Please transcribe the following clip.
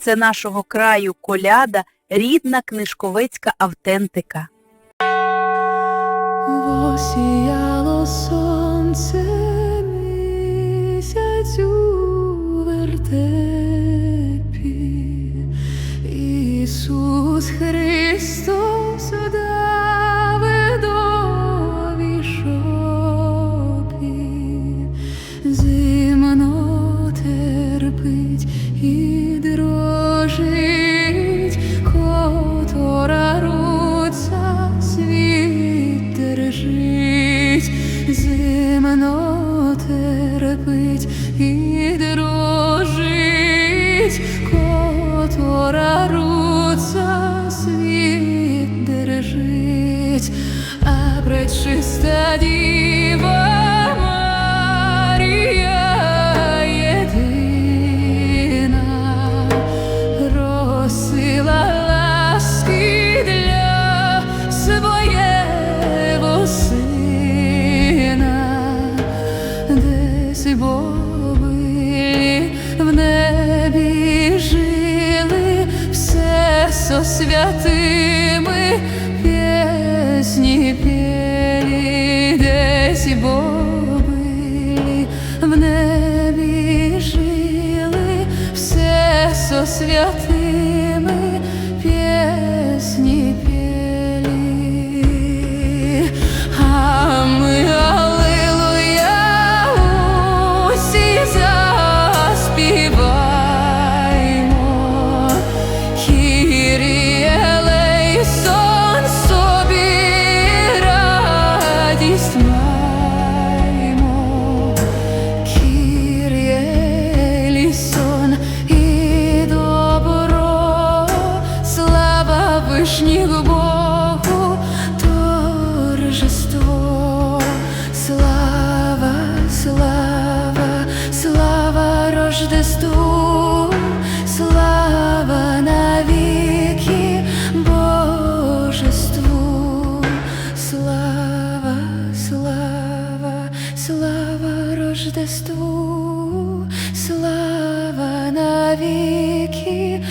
серце нашого краю коляда, рідна книжковецька автентика. Осіяло сонце місяцю вертепі, Ісус Христос Давидові шопі, зимно терпить і дрожить, терпить і дрожить, котора руца світ держить, а пречиста діва десь в небі жили все со святими пісні пєлі, десь боби в небі жили все со святими Рождеству, слава навіки